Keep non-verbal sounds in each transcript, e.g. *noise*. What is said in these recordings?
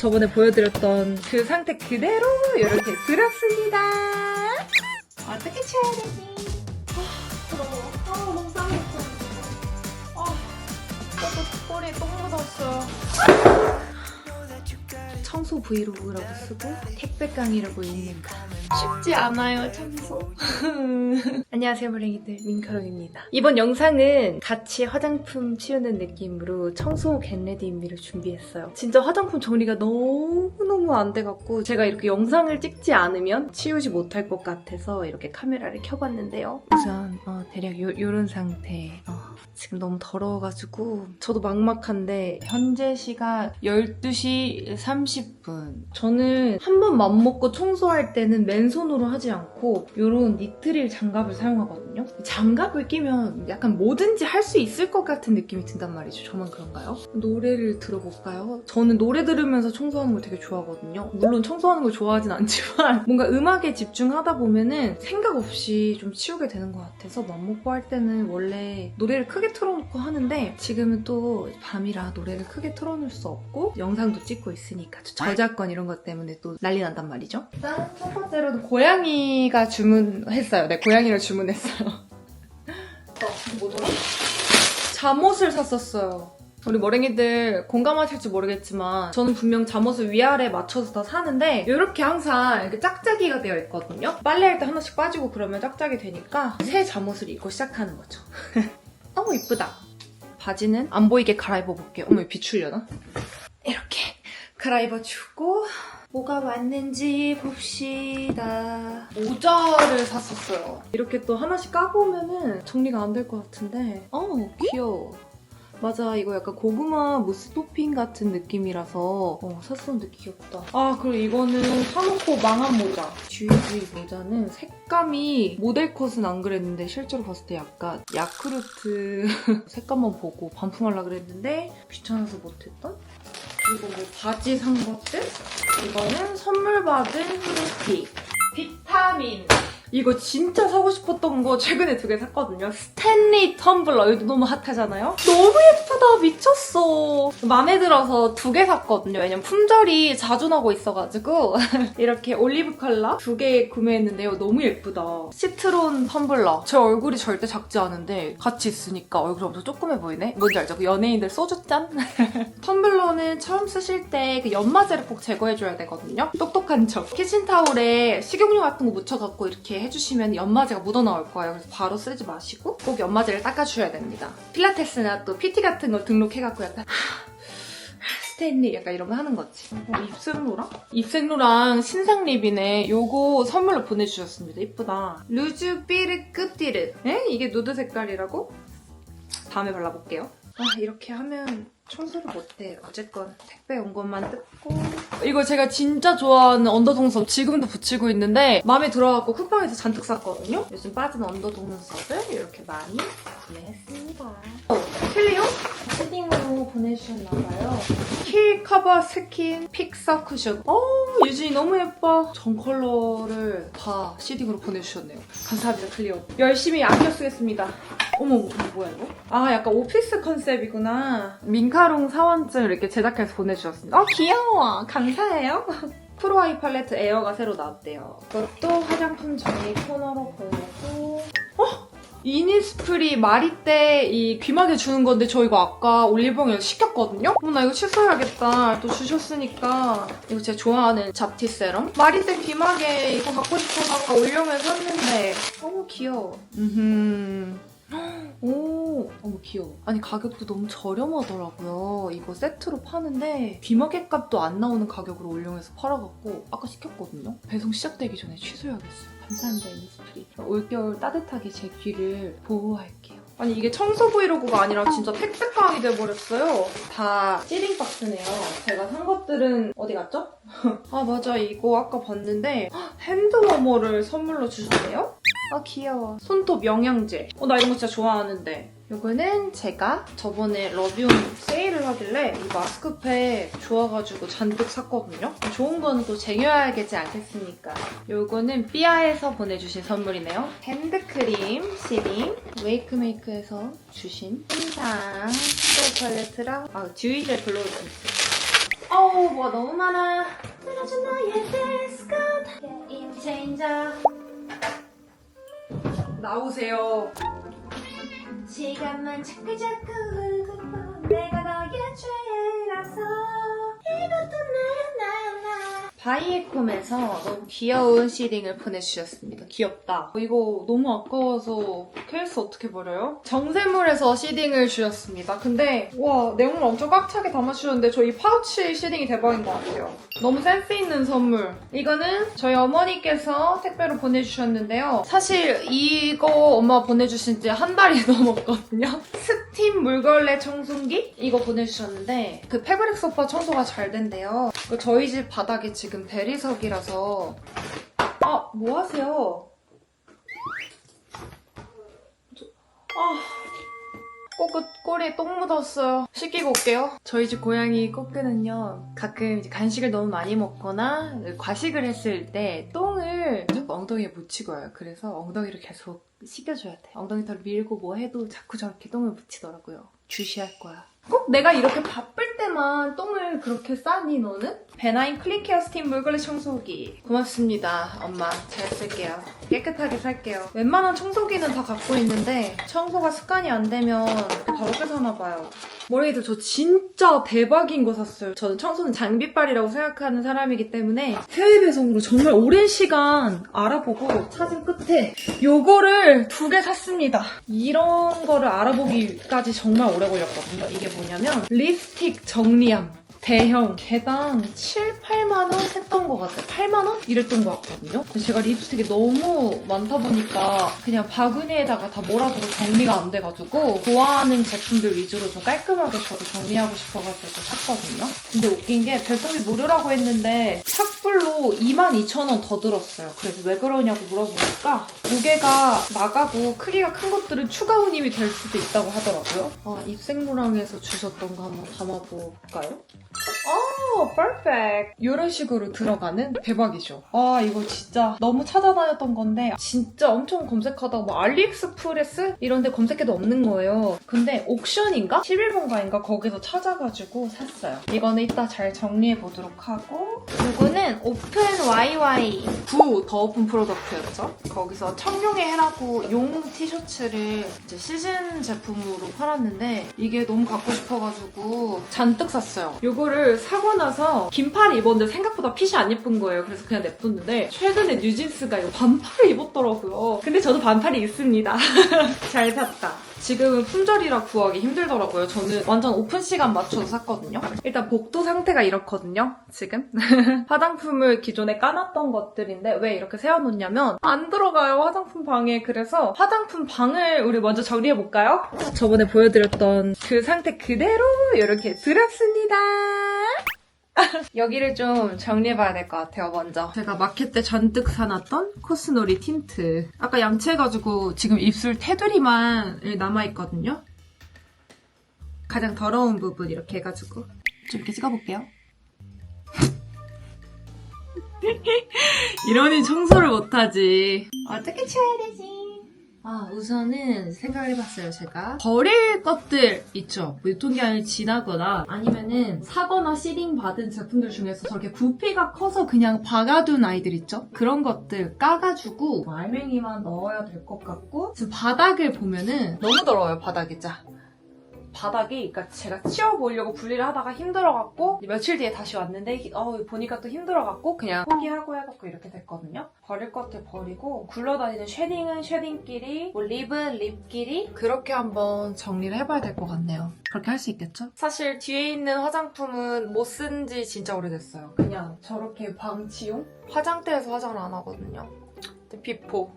저번에 보여드렸던 그 상태 그대로 이렇게 들었습니다. 어떻게 쳐야 되지? 부러워. 아, 너무 쌍욕해. 아, 저도 꼬리에 똥 묻었어요. 청소 브이로그라고 쓰고 택배깡이라고 읽는다. 쉽지 않아요, 청소. *laughs* 안녕하세요, 브랭이들 민카롱입니다. 이번 영상은 같이 화장품 치우는 느낌으로 청소 겟레디미를 준비했어요. 진짜 화장품 정리가 너무너무 안 돼갖고 제가 이렇게 영상을 찍지 않으면 치우지 못할 것 같아서 이렇게 카메라를 켜봤는데요. 우선 어, 대략 요, 요런 상태. 어, 지금 너무 더러워가지고 저도 막막한데 현재 시각 12시 30분. 저는 한 번 맘먹고 청소할 때는 맨손으로 하지 않고 요런 니트릴 장갑을 사용하거든요. 장갑을 끼면 약간 뭐든지 할 수 있을 것 같은 느낌이 든단 말이죠. 저만 그런가요? 노래를 들어볼까요? 저는 노래 들으면서 청소하는 걸 되게 좋아하거든요. 물론 청소하는 걸 좋아하진 않지만 *laughs* 뭔가 음악에 집중하다 보면은 생각 없이 좀 치우게 되는 것 같아서 맘먹고 할 때는 원래 노래를 크게 틀어놓고 하는데 지금은 또 밤이라 노래를 크게 틀어놓을 수 없고 영상도 찍고 있으니까 저작권 이런 것 때문에 또 난리 난단 말이죠. 일단 첫 번째로는 고양이가 주문했어요. 네, 고양이를 주문했어요. 어, 뭐더라? 잠옷을 샀었어요. 우리 머랭이들 공감하실지 모르겠지만 저는 분명 잠옷을 위아래 맞춰서 다 사는데 이렇게 항상 이렇게 짝짝이가 되어 있거든요. 빨래할 때 하나씩 빠지고 그러면 짝짝이 되니까 새 잠옷을 입고 시작하는 거죠. *laughs* 너무 이쁘다. 바지는 안 보이게 갈아입어 볼게요. 어머 비추려나? 이렇게 갈아입어 주고 뭐가 왔는지 봅시다. 모자를 샀었어요. 이렇게 또 하나씩 까보면은 정리가 안 될 것 같은데 어 귀여워. 맞아 이거 약간 고구마 무스 토핑 같은 느낌이라서 어, 샀었는데 귀엽다. 아 그리고 이거는 사놓고 망한 모자. GUV 모자는 색감이 모델 컷은 안 그랬는데 실제로 봤을 때 약간 야쿠르트 *laughs* 색감만 보고 반품하려 그랬는데 귀찮아서 못했던? 그리고 뭐 바지 산 것들? 이거는 선물 받은 후레티. 비타민. 이거 진짜 사고 싶었던 거 최근에 두 개 샀거든요. 스탠리 텀블러. 이거 너무 핫하잖아요? 너무 예쁘다. 미쳤어. 마음에 들어서 두 개 샀거든요. 왜냐면 품절이 자주 나고 있어가지고. *laughs* 이렇게 올리브 컬러 두 개 구매했는데요. 너무 예쁘다. 시트론 텀블러. 제 얼굴이 절대 작지 않은데 같이 있으니까 얼굴이 엄청 조그매 보이네? 뭔지 알죠? 그 연예인들 소주잔? *laughs* 텀블러는 처음 쓰실 때 그 연마제를 꼭 제거해줘야 되거든요. 똑똑한 척. 키친타올에 식용유 같은 거 묻혀갖고 이렇게 해주시면 연마제가 묻어나올 거예요. 그래서 바로 쓰지 마시고 꼭 연마제를 닦아주셔야 됩니다. 필라테스나 또 PT 같은 거 등록해갖고 약간 스탠리 약간 이런 거 하는 거지. 어, 입생로랑? 입생로랑 신상 립이네. 요거 선물로 보내주셨습니다. 이쁘다. 루즈 삐르 끝띠르. 에? 이게 누드 색깔이라고? 다음에 발라볼게요. 아 이렇게 하면 청소를 못해. 어쨌건 택배 온 것만 뜯고 이거 제가 진짜 좋아하는 언더 동섭 지금도 붙이고 있는데 마음에 들어갖고 쿠팡에서 잔뜩 샀거든요. 요즘 빠진 언더 동섭을 이렇게 많이 구매했습니다. 쉐딩으로 보내주셨나봐요. 힐 커버 스킨 픽서 쿠션. 어 유진이 너무 예뻐. 전 컬러를 다 시딩으로 보내주셨네요. 감사합니다 클리오. 열심히 아껴 쓰겠습니다. 어머, 어머, 뭐야 이거? 아, 약간 오피스 컨셉이구나. 민카롱 사원증 이렇게 제작해서 보내주셨습니다. 어, 귀여워. 감사해요. *laughs* 프로아이 팔레트 에어가 새로 나왔대요. 이것도 화장품 정리 코너로 보내고. 어? 이니스프리 마리떼 이 귀마개 주는 건데 저 이거 아까 올리브영에서 시켰거든요? 어머 나 이거 취소해야겠다. 또 주셨으니까 이거 제가 좋아하는 잡티 세럼? 마리떼 귀마개 이거 갖고 싶어서 아까 올영에서 샀는데 너무 귀여워. 음흠. 오, 너무 귀여워. 아니 가격도 너무 저렴하더라고요. 이거 세트로 파는데 귀마개 값도 안 나오는 가격으로 올영해서 팔아갖고 아까 시켰거든요. 배송 시작되기 전에 취소해야겠어요. 감사합니다 이니스프리. 올겨울 따뜻하게 제 귀를 보호할게요. 아니 이게 청소 브이로그가 아니라 진짜 택배깡이 돼버렸어요. 다 찌링 박스네요. 제가 산 것들은 어디 갔죠? *laughs* 아 맞아 이거 아까 봤는데 핸드워머를 선물로 주셨네요. 아 귀여워. 손톱 영양제. 어 나 이런 거 진짜 좋아하는데. 요거는 제가 저번에 러비온 세일을 하길래 이 마스크팩 좋아가지고 잔뜩 샀거든요. 좋은 거는 또 쟁여야겠지 않겠습니까? 요거는 삐아에서 보내주신 선물이네요. 핸드크림 시링 웨이크메이크에서 주신 신상 스프레이 팔레트랑 아 듀이젤 블로우 펜슬 어우 뭐가 너무 많아 들어준 나의 데스컷 게임 체인저 나오세요 시간만 자꾸 자꾸 흐르고 내가 너의 죄라서 이것도 나나나 바이에콤에서 너무 귀여운 시딩을 보내주셨습니다. 귀엽다. 이거 너무 아까워서 케이스 어떻게 버려요? 정샘물에서 시딩을 주셨습니다. 근데 와 내용물 엄청 꽉 차게 담아주셨는데 저 이 파우치 시딩이 대박인 것 같아요. 너무 센스 있는 선물. 이거는 저희 어머니께서 택배로 보내주셨는데요. 사실 이거 엄마 보내주신 지 한 달이 *laughs* 넘었거든요. 스팀 물걸레 청소기? 이거 보내주셨는데 그 패브릭 소파 청소가 잘 된대요. 그 저희 집 바닥에 지금 대리석이라서 아, 뭐 하세요? 저- 아, 꼬끝 꼬리에 똥 묻었어요. 씻기고 올게요. 저희 집 고양이 꼬끄는요, 가끔 간식을 너무 많이 먹거나 과식을 했을 때 똥을 엉덩이에 묻히고 와요. 그래서 엉덩이를 계속 씻겨줘야 돼. 엉덩이 털 밀고 뭐 해도 자꾸 저렇게 똥을 묻히더라고요. 주시할 거야. 꼭 내가 이렇게 바쁠 때만 똥을 그렇게 싸니 너는? 베나인 클린케어 스팀 물걸레 청소기. 고맙습니다 엄마. 잘 쓸게요. 깨끗하게 살게요. 웬만한 청소기는 다 갖고 있는데 청소가 습관이 안 되면 더럽게 사나봐요. 모르겠도 저 진짜 대박인 거 샀어요. 저는 청소는 장비빨이라고 생각하는 사람이기 때문에 해외 배송으로 정말 오랜 시간 알아보고 찾은 끝에 요거를 두 개 샀습니다. 이런 거를 알아보기까지 정말 오래 걸렸거든요. 이게 뭐냐면 립스틱 정리함 대형 개당 7, 8만 원 했던 것 같아요. 8만 원? 이랬던 것 같거든요. 제가 립스틱이 너무 많다 보니까 그냥 바구니에다가 다 몰아두고 정리가 안 돼가지고 좋아하는 제품들 위주로 좀 깔끔하게 저도 정리하고 싶어가지고 샀거든요. 근데 웃긴 게 배송비 무료라고 했는데 착불로 22,000원 더 들었어요. 그래서 왜 그러냐고 물어보니까 무게가 나가고 크기가 큰 것들은 추가 운임이 될 수도 있다고 하더라고요. 아, 입생로랑에서 주셨던 거 한번 담아볼까요? 오, 퍼펙트. 이런 식으로 들어가는 대박이죠. 아, 이거 진짜 너무 찾아다녔던 건데 진짜 엄청 검색하다가 뭐 알리익스프레스 이런 데 검색해도 없는 거예요. 근데 옥션인가? 11번가인가? 거기서 찾아가지고 샀어요. 이거는 이따 잘 정리해 보도록 하고 이거는 오픈 YY 9더 오픈 프로덕트였죠. 거기서 청룡의 해라고 용 티셔츠를 이제 시즌 제품으로 팔았는데 이게 너무 갖고 싶어가지고 잔뜩 샀어요. 요거를 사고 나서 긴팔 입었는데 생각보다 핏이 안 예쁜 거예요. 그래서 그냥 냅뒀는데 최근에 뉴진스가 이거 반팔을 입었더라고요. 근데 저도 반팔이 있습니다. *laughs* 잘 샀다. 지금은 품절이라 구하기 힘들더라고요. 저는 완전 오픈 시간 맞춰서 샀거든요. 일단 복도 상태가 이렇거든요. 지금 *laughs* 화장품을 기존에 까놨던 것들인데 왜 이렇게 세워놓냐면 안 들어가요 화장품 방에. 그래서 화장품 방을 우리 먼저 정리해 볼까요? 저번에 보여드렸던 그 상태 그대로 이렇게 들었습니다. *laughs* 여기를 좀 정리해봐야 될 것 같아요, 먼저. 제가 마켓 때 잔뜩 사놨던 코스놀이 틴트. 아까 양치해가지고 지금 입술 테두리만 남아있거든요. 가장 더러운 부분 이렇게 해가지고 좀 이렇게 찍어볼게요. *laughs* 이러니 청소를 못하지. 어떻게 치워야 되지? 아, 우선은 생각을 해봤어요, 제가. 버릴 것들 있죠. 뭐 유통기한이 지나거나 아니면은 사거나 시딩 받은 제품들 중에서 저렇게 부피가 커서 그냥 박아둔 아이들 있죠? 그런 것들 까가지고 뭐 알맹이만 넣어야 될 것 같고 지금 바닥을 보면은 너무 더러워요, 바닥이 짜. 바닥이, 그러니까 제가 치워보려고 분리를 하다가 힘들어갖고 며칠 뒤에 다시 왔는데 어, 보니까 또 힘들어갖고 그냥 포기하고 해갖고 이렇게 됐거든요. 버릴 것들 버리고 굴러다니는 쉐딩은 쉐딩끼리, 뭐 립은 립끼리 그렇게 한번 정리를 해봐야 될 것 같네요. 그렇게 할 수 있겠죠? 사실 뒤에 있는 화장품은 못 쓴 지 진짜 오래됐어요. 그냥 저렇게 방치용? 화장대에서 화장을 안 하거든요. 비포.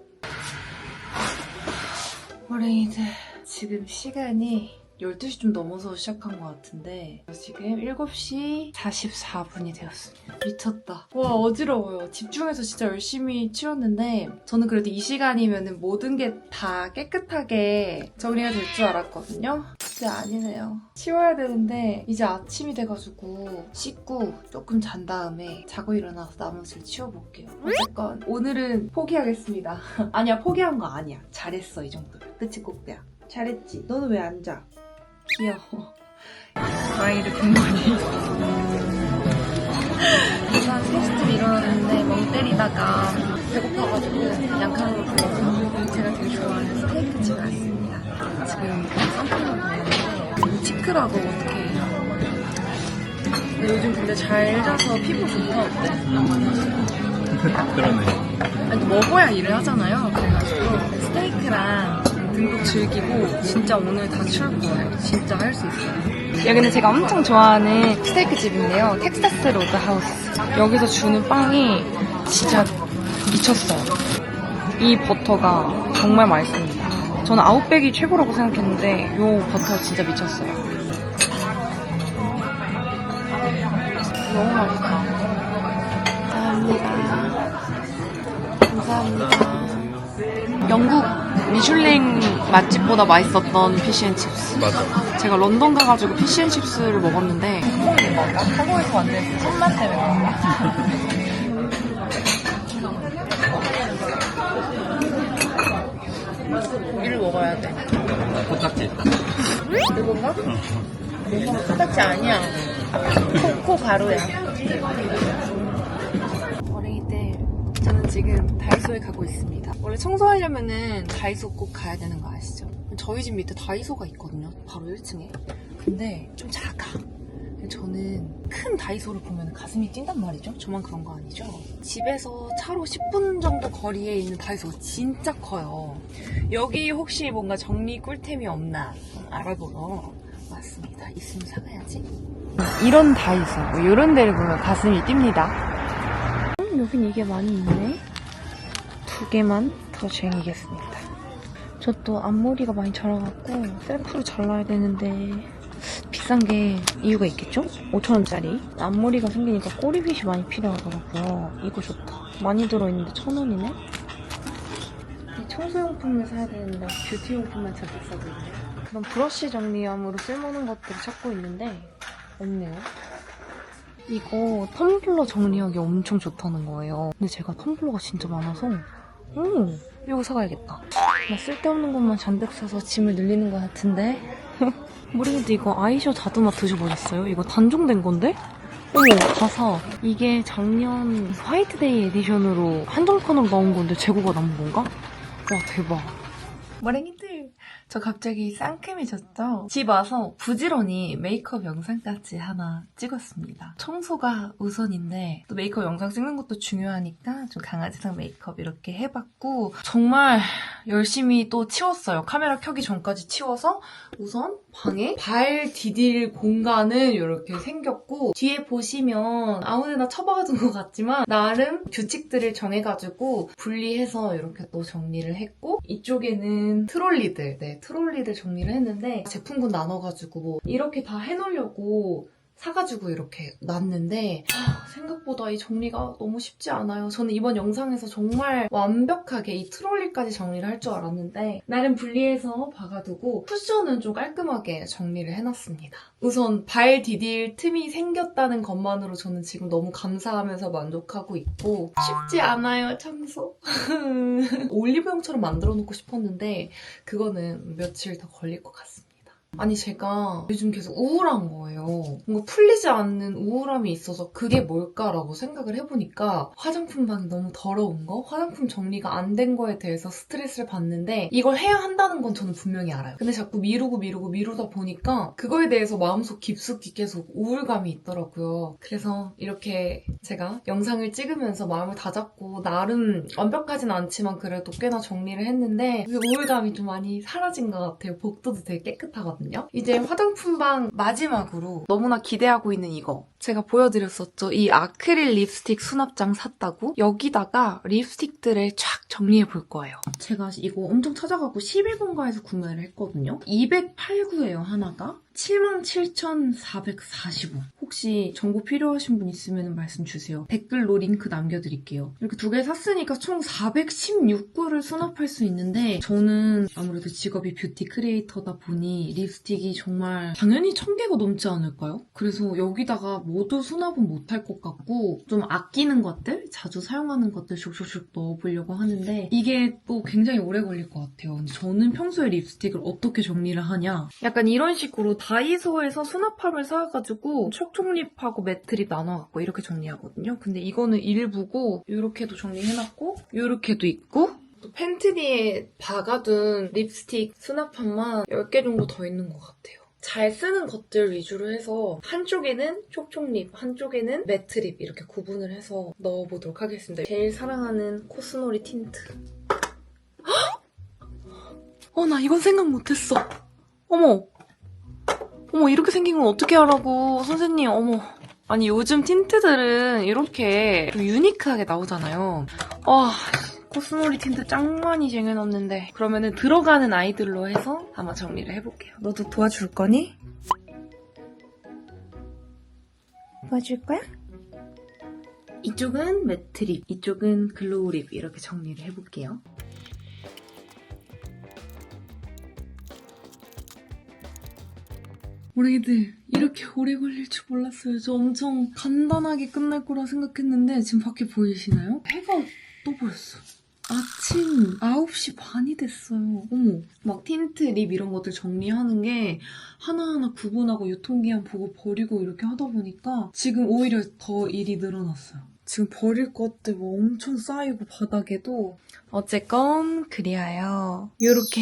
어린이들 지금 시간이 12시 좀 넘어서 시작한 것 같은데 지금 7시 44분이 되었습니다. 미쳤다. 와 어지러워요. 집중해서 진짜 열심히 치웠는데 저는 그래도 이 시간이면 모든 게 다 깨끗하게 정리가 될 줄 알았거든요. 근데 아니네요. 치워야 되는데 이제 아침이 돼가지고 씻고 조금 잔 다음에 자고 일어나서 나머지를 치워볼게요. 어쨌건 오늘은 포기하겠습니다. *laughs* 아니야 포기한 거 아니야. 잘했어 이 정도면. 그치 꼭대야. 잘했지. 너는 왜 안 자? 귀여워. 빈번히 그래서 한 3시쯤 일어났는데 멍 때리다가 배고파가지고 양칸으로 불러서 제가 되게 좋아하는 스테이크 집에 왔습니다. 지금 썬팅을 먹는데 치크라고 어떻게? 근데 요즘 근데 잘 자서 피부 좋다 어때? *laughs* 그러네. 아니 또 먹어야 일을 하잖아요. 그래가지고 스테이크랑 등록 즐기고 진짜 오늘 다 거예요. 진짜 할 수 있어요. 여기는 제가 엄청 좋아하는 스테이크 집인데요. 텍사스 로드 하우스. 여기서 주는 빵이 진짜 미쳤어요. 이 버터가 정말 맛있습니다. 저는 아웃백이 최고라고 생각했는데 이 버터 진짜 미쳤어요. 너무 맛있다. 감사합니다. 감사합니다. 영국 미슐랭 맛집보다 맛있었던 피시앤칩스. 맞아. 제가 런던 가가지고 피시앤칩스를 먹었는데 건가? 성공에서 완전 손맛 때문에 그런가? 고기를 *laughs* 먹어야 돼. 코딱지. 이건가? 이건 코딱지 아니야. 코, 코 가루야. 지금 다이소에 가고 있습니다. 원래 청소하려면은 다이소 꼭 가야 되는 거 아시죠? 저희 집 밑에 다이소가 있거든요. 바로 1층에. 근데 좀 작아. 저는 큰 다이소를 보면 가슴이 뛴단 말이죠. 저만 그런 거 아니죠? 집에서 차로 10분 정도 거리에 있는 다이소가 진짜 커요. 여기 혹시 뭔가 정리 꿀템이 없나 알아보러 왔습니다. 있으면 사가야지. 이런 다이소, 뭐 이런 데를 보면 가슴이 뜁니다. 음, 여긴 이게 많이 있네. 두 개만 더 쟁이겠습니다. 저 또 앞머리가 많이 자라갖고 셀프로 잘라야 되는데 비싼 게 이유가 있겠죠? 5천원짜리. 앞머리가 생기니까 꼬리빗이 많이 필요하더라고요. 이거 좋다. 많이 들어있는데 천원이네? 청소용품을 사야 되는데 뷰티용품만 진짜 비싸 보이네요. 그럼 브러쉬 정리함으로 쓸모있는 것들을 찾고 있는데 없네요. 이거 텀블러 정리하기 엄청 좋다는 거예요. 근데 제가 텀블러가 진짜 많아서 오 이거 사가야겠다. 나 쓸데없는 것만 잔뜩 사서 짐을 늘리는 것 같은데 *laughs* 모르겠는데 이거 아이셔 자두맛 드셔보셨어요? 이거 단종된 건데? 어머 다 사. 이게 작년 화이트데이 에디션으로 한정판으로 나온 건데 재고가 남은 건가? 와 대박. 머랭이들 저 갑자기 상큼해졌죠? 집 와서 부지런히 메이크업 영상까지 하나 찍었습니다. 청소가 우선인데 또 메이크업 영상 찍는 것도 중요하니까 좀 강아지상 메이크업 이렇게 해봤고 정말 열심히 또 치웠어요. 카메라 켜기 전까지 치워서 우선 방에 발 디딜 공간은 이렇게 생겼고 뒤에 보시면 아무데나 처박아둔 것 같지만 나름 규칙들을 정해가지고 분리해서 이렇게 또 정리를 했고 이쪽에는 트롤리들 네 트롤리들 정리를 했는데 제품군 나눠가지고 뭐 이렇게 다 해놓으려고 사가지고 이렇게 놨는데 아, 생각보다 이 정리가 너무 쉽지 않아요. 저는 이번 영상에서 정말 완벽하게 이 트롤리까지 정리를 할 줄 알았는데 나름 분리해서 박아두고 쿠션은 좀 깔끔하게 정리를 해놨습니다. 우선 발 디딜 틈이 생겼다는 것만으로 저는 지금 너무 감사하면서 만족하고 있고 쉽지 않아요 청소. *laughs* 올리브영처럼 만들어 놓고 싶었는데 그거는 며칠 더 걸릴 것 같습니다. 아니 제가 요즘 계속 우울한 거예요. 뭔가 풀리지 않는 우울함이 있어서 그게 뭘까라고 생각을 해보니까 화장품 방이 너무 더러운 거, 화장품 정리가 안 된 거에 대해서 스트레스를 받는데 이걸 해야 한다는 건 저는 분명히 알아요. 근데 자꾸 미루고 미루고 미루다 보니까 그거에 대해서 마음속 깊숙이 계속 우울감이 있더라고요. 그래서 이렇게 제가 영상을 찍으면서 마음을 다잡고 나름 완벽하진 않지만 그래도 꽤나 정리를 했는데 그 우울감이 좀 많이 사라진 것 같아요. 복도도 되게 깨끗하거든요. 이제 화장품방 마지막으로 너무나 기대하고 있는 이거 제가 보여드렸었죠. 이 아크릴 립스틱 수납장 샀다고 여기다가 립스틱들을 쫙 정리해 볼 거예요. 제가 이거 엄청 찾아가고 11번가에서 구매를 했거든요. 208구예요 하나가. 77,440원. 혹시 정보 필요하신 분 있으면 말씀 주세요. 댓글로 링크 남겨드릴게요. 이렇게 두 개 샀으니까 총 416구를 수납할 수 있는데 저는 아무래도 직업이 뷰티 크리에이터다 보니 립스틱이 정말 당연히 1000개가 넘지 않을까요? 그래서 여기다가 모두 수납은 못할 것 같고 좀 아끼는 것들, 자주 사용하는 것들 슉슉슉 넣어보려고 하는데 이게 또 굉장히 오래 걸릴 것 같아요. 저는 평소에 립스틱을 어떻게 정리를 하냐? 약간 이런 식으로 다이소에서 수납함을 사가지고 촉촉 촉촉립하고 매트립 나눠갖고 이렇게 정리하거든요. 근데 이거는 일부고 이렇게도 정리해놨고 이렇게도 있고 또 팬트리에 박아둔 립스틱 수납함만 10개 정도 더 있는 것 같아요. 잘 쓰는 것들 위주로 해서 한쪽에는 촉촉립, 한쪽에는 매트립 이렇게 구분을 해서 넣어보도록 하겠습니다. 제일 사랑하는 코스놀이 틴트. 어, 나 이건 생각 못했어. 어머. 어머, 이렇게 생긴 건 어떻게 하라고. 선생님, 어머. 아니, 요즘 틴트들은 이렇게 좀 유니크하게 나오잖아요. 와, 코스놀이 틴트 짱 많이 쟁여놨는데. 그러면은 들어가는 아이들로 해서 한번 정리를 해볼게요. 너도 도와줄 거니? 도와줄 거야? 이쪽은 매트립, 이쪽은 글로우립 이렇게 정리를 해볼게요. 우리 애들 이렇게 오래 걸릴 줄 몰랐어요. 저 엄청 간단하게 끝날 거라 생각했는데 지금 밖에 보이시나요? 해가 떠버렸어. 아침 9시 반이 됐어요. 어머. 막 틴트, 립 이런 것들 정리하는 게 하나하나 구분하고 유통기한 보고 버리고 이렇게 하다 보니까 지금 오히려 더 일이 늘어났어요. 지금 버릴 것들 뭐 엄청 쌓이고 바닥에도 어쨌건 그리하여 이렇게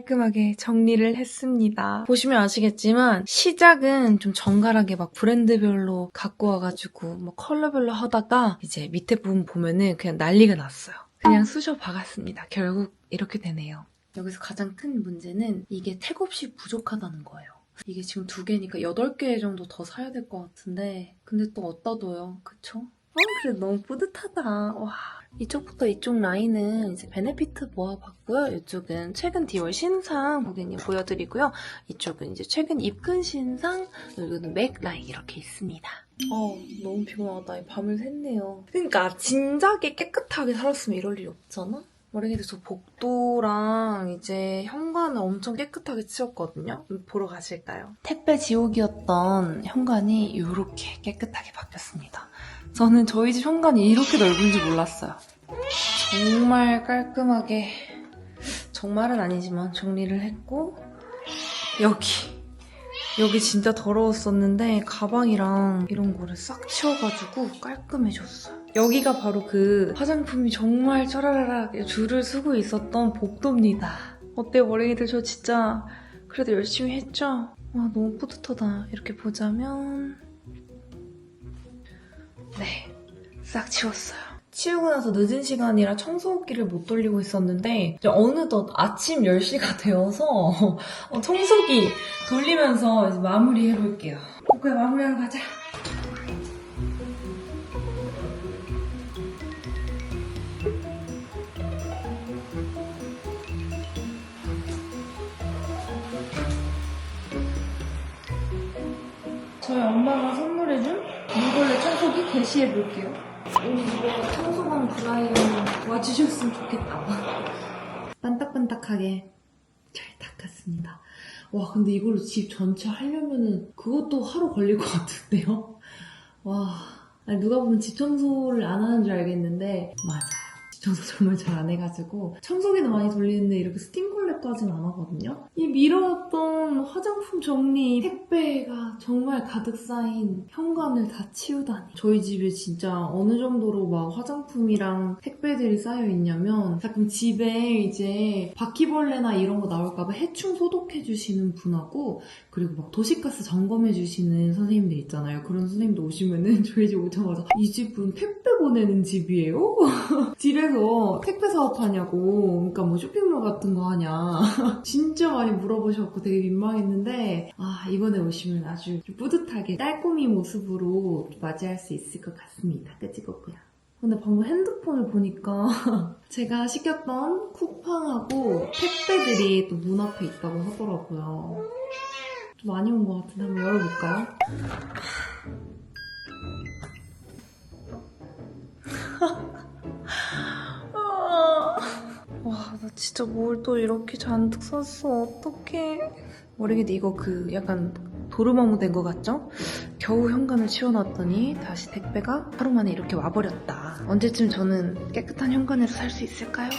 깔끔하게 정리를 했습니다. 보시면 아시겠지만 시작은 좀 정갈하게 막 브랜드별로 갖고 와가지고 뭐 컬러별로 하다가 이제 밑에 부분 보면은 그냥 난리가 났어요. 그냥 쑤셔 박았습니다. 결국 이렇게 되네요. 여기서 가장 큰 문제는 이게 택 없이 부족하다는 거예요. 이게 지금 두 개니까 여덟 개 정도 더 사야 될 것 같은데 근데 또 어디다 둬요? 그쵸? 어, 그래 너무 뿌듯하다. 와. 이쪽부터 이쪽 라인은 이제 베네피트 모아봤고요. 이쪽은 최근 디올 신상 고객님 보여드리고요. 이쪽은 이제 최근 입근 신상, 여기는 맥 라인 이렇게 있습니다. 어, 너무 피곤하다. 밤을 샜네요. 그러니까 진작에 깨끗하게 살았으면 이럴 일이 없잖아? 머리에도 저 복도랑 이제 현관을 엄청 깨끗하게 치웠거든요. 보러 가실까요? 택배 지옥이었던 현관이 이렇게 깨끗하게 바뀌었습니다. 저는 저희 집 현관이 이렇게 넓은지 몰랐어요. 정말 깔끔하게 정말은 아니지만 정리를 했고 여기 여기 진짜 더러웠었는데 가방이랑 이런 거를 싹 치워가지고 깔끔해졌어요. 여기가 바로 그 화장품이 정말 쩌라라락 줄을 서고 있었던 복도입니다. 어때요, 머랭이들? 저 진짜 그래도 열심히 했죠? 와, 너무 뿌듯하다. 이렇게 보자면 네, 싹 치웠어요. 치우고 나서 늦은 시간이라 청소기를 못 돌리고 있었는데 어느덧 아침 10시가 *laughs* 되어서 어, 청소기 돌리면서 마무리 해볼게요. 오케이 마무리하러 가자. 저희 엄마가 선물해준 물걸레 청소기 게시해볼게요. 집에 청소방 브라이언 와주셨으면 좋겠다. 반딱반딱하게 잘 닦았습니다. 와, 근데 이걸로 집 전체 하려면은 그것도 하루 걸릴 것 같은데요? 와, 누가 보면 집 청소를 안 하는 줄 알겠는데, 맞아 청소 *laughs* 정말 잘 안 해가지고, 청소기는 많이 돌리는데 이렇게 스팀걸레까지는 안 하거든요? 이 미뤄왔던 화장품 정리, 택배가 정말 가득 쌓인 현관을 다 치우다니. 저희 집에 진짜 어느 정도로 막 화장품이랑 택배들이 쌓여 있냐면 가끔 집에 이제 바퀴벌레나 이런 거 나올까봐 해충 소독해주시는 분하고 그리고 막 도시가스 점검해주시는 선생님들 있잖아요. 그런 선생님들 오시면은 *laughs* 저희 집 오자마자 이 집은 택배 보내는 집이에요? *laughs* 집에서 택배 사업하냐고 그러니까 뭐 쇼핑몰 같은 거 하냐 *laughs* 진짜 많이 물어보셨고 되게 민망했는데 아 이번에 오시면 아주 좀 뿌듯하게 딸꾸미 모습으로 맞이할 수 있을 것 같습니다. 거꾸야? 근데 방금 핸드폰을 보니까 *laughs* 제가 시켰던 쿠팡하고 택배들이 또 문 앞에 있다고 하더라고요. 좀 많이 온 것 같은데 한번 열어볼까요? *laughs* 진짜 뭘 또 이렇게 잔뜩 샀어. 어떡해. 모르겠는데 이거 그 약간 도루마무 된 것 같죠? 겨우 현관을 치워놨더니 다시 택배가 하루 만에 이렇게 와버렸다. 언제쯤 저는 깨끗한 현관에서 살 수 있을까요?